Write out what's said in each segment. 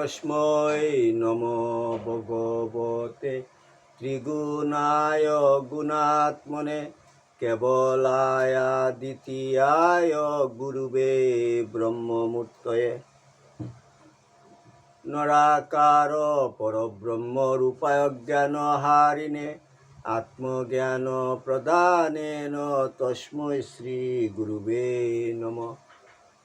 তস্মৈ নম ভগবতে। ত্রিগুণায় গুণাত্মনে কেবলায় দ্বিতীয়ায় গুরুবে ব্রহ্মমূর্তয়ে। নরাকার পরব্রহ্ম রূপায় জ্ঞান হারিণে আত্মজ্ঞান প্রদানেন তস্মৈ শ্রী গুরুবে নম।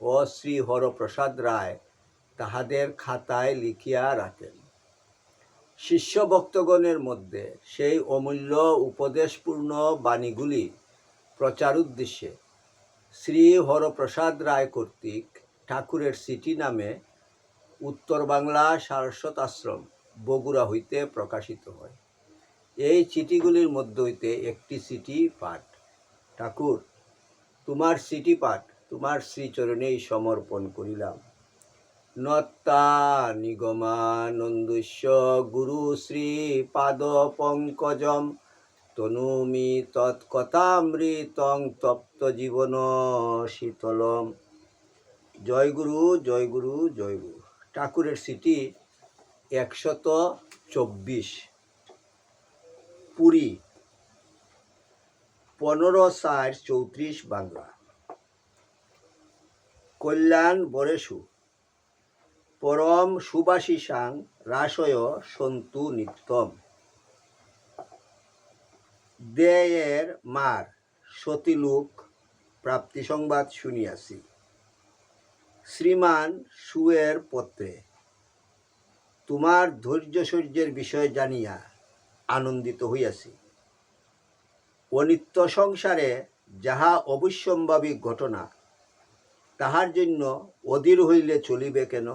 ও শ্রী হরপ্রসাদ রায় তাহাদের খাতায় লিখিয়া রাখেন। শিষ্য ভক্তগণের মধ্যে সেই অমূল্য উপদেশপূর্ণ বাণীগুলি প্রচার উদ্দেশ্যে শ্রী হরপ্রসাদ রায় কর্তৃক ঠাকুরের সিটি নামে উত্তর বাংলা সারস্বত আশ্রম, বগুড়া হইতে প্রকাশিত হয়। এই চিঠিগুলির মধ্য হইতে একটি সিটি পাঠ, ঠাকুর, তোমার সিটি পাঠ তোমার শ্রীচরণেই সমর্পণ করিলাম। নত্তা নিগমানন্দস্য গুরু শ্রী পাদ পঙ্কজম, তনুমি তৎকথামৃতং তপ্ত জীবন শীতলম। জয় গুরু জয় গুরু জয় গুরু। ঠাকুরের সিটি একশত চব্বিশ। পুরী, পনেরো ষাট চৌত্রিশ বাংলা। কল্যাণ বরেশু পরম সুবাসিসাং রাসয় সন্তু নিত্যম। দেয়ের মার সতীলোক প্রাপ্তি সংবাদ শুনিয়াছি। শ্রীমান সুয়ের পত্রে, তোমার ধৈর্য সূর্যের বিষয় জানিয়া আনন্দিত হইয়াছি। অনিত্য সংসারে যাহা অবশ্যম্ভাবী ঘটনা তাহার জন্য অধীর হইলে চলিবে কেন?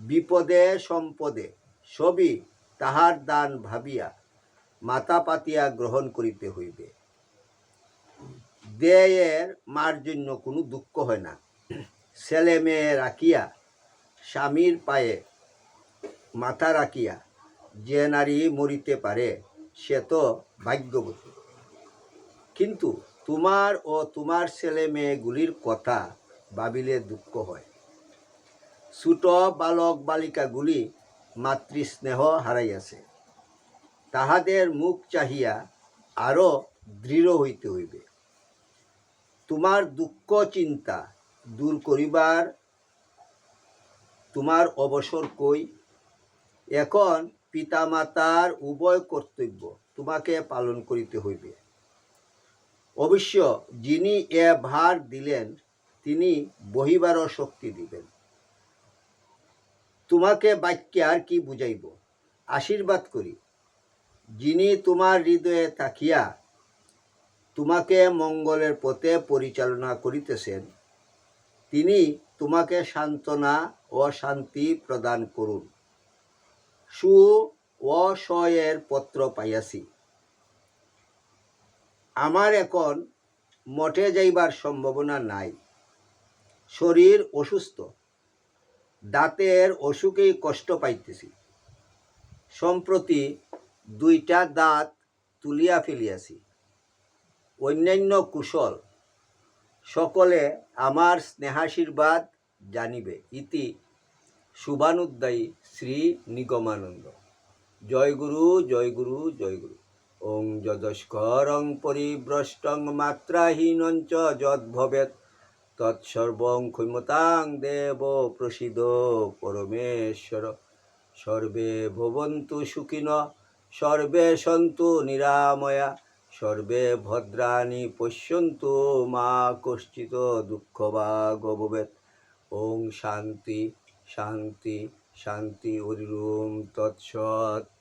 বিপদে সম্পদে সবই তাহার দান ভাবিয়া মাতা পাতিয়া গ্রহণ করিতে হইবে। দেয়ের মার জন্য কোনো দুঃখ হয় না। ছেলে মেয়ে রাখিয়া, স্বামীর পায়ে মাথা রাখিয়া যে নারী মরিতে পারে, সে তো ভাগ্যবতী। কিন্তু তোমার ও তোমার ছেলে মেয়েগুলির কথা ভাবিলে দুঃখ হয়। ছোট বালক বালিকাগুলি মাতৃস্নেহ হারাইয়াছে। তাহাদের মুখ চাহিয়া আরও দৃঢ় হইতে হইবে। তোমার দুঃখ চিন্তা দূর করিবার তোমার অবসর কই? এখন পিতামাতার উভয় কর্তব্য তোমাকে পালন করিতে হইবে। অবশ্য যিনি এ ভার দিলেন, তিনি বহিবারও শক্তি দিবেন। তোমাকে বাক্যে আর কি বুঝাইব? আশীর্বাদ করি। যিনি তোমার হৃদয়ে তাকিয়া তোমাকে মঙ্গলের পথে পরিচালনা করিতেছেন, তিনি তোমাকে সান্ত্বনা ও শান্তি প্রদান করুন। সু ও শয়ের পত্র পাইয়াছি। আমার এখন মঠে যাইবার সম্ভাবনা নাই। শরীর অসুস্থ। দাঁতের অসুখেই কষ্ট পাইতেছি। সম্প্রতি দুইটা দাঁত তুলিয়া ফেলিয়াছি। অন্যান্য কুশল সকলে আমার স্নেহাশীর্বাদ জানিবে। ইতি শুভানুদ্দায়ী শ্রী নিগমানন্দ। জয় গুরু জয় গুরু জয় গুরু। ওং যদস্করং পরিভ্রষ্টং মাত্রাহীনঞ্চ যদ্ভবেত তৎসর্বং ক্ষমতাং দেব প্রসিদ পরমেশ্বর। সর্বে ভবন্তু সুখিন, সর্বে সন্তু নিরাময়া, সর্বে ভদ্রাণী পশ্যন্তু মা কশ্চিত দুঃখ বা গভবেত ওং শান্তি শান্তি শান্তি হরিম তৎসৎ।